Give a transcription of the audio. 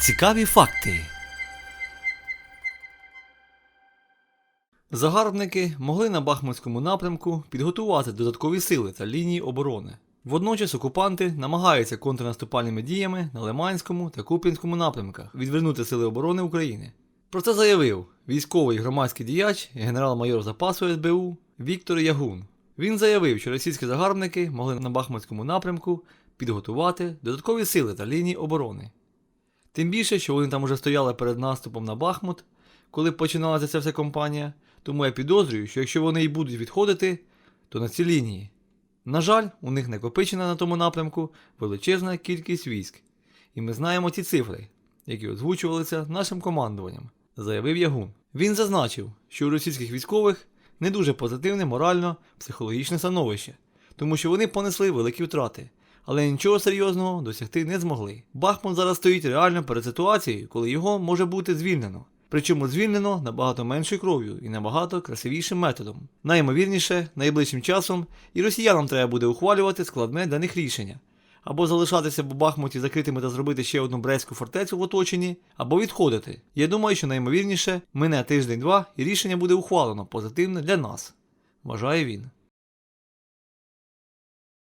Цікаві факти. Загарбники могли на Бахмутському напрямку підготувати додаткові сили та лінії оборони. Водночас окупанти намагаються контрнаступальними діями на Лиманському та Куп'янському напрямках відвернути сили оборони України. Про це заявив військовий громадський діяч, генерал-майор запасу СБУ Віктор Ягун. Він заявив, що російські загарбники могли на Бахмутському напрямку підготувати додаткові сили та лінії оборони. Тим більше, що вони там уже стояли перед наступом на Бахмут, коли починалася ця вся кампанія, тому я підозрюю, що якщо вони і будуть відходити, то на цій лінії. На жаль, у них накопичена на тому напрямку величезна кількість військ, і ми знаємо ті цифри, які озвучувалися нашим командуванням, заявив Ягун. Він зазначив, що у російських військових не дуже позитивне морально-психологічне становище, тому що вони понесли великі втрати, але нічого серйозного досягти не змогли. Бахмут зараз стоїть реально перед ситуацією, коли його може бути звільнено. Причому звільнено набагато меншою кров'ю і набагато красивішим методом. Найімовірніше, найближчим часом і росіянам треба буде ухвалювати складне для них рішення. Або залишатися в Бахмуті закритими та зробити ще одну Брестську фортецю в оточенні, або відходити. Я думаю, що найімовірніше мине тиждень-два і рішення буде ухвалено позитивне для нас, вважає він.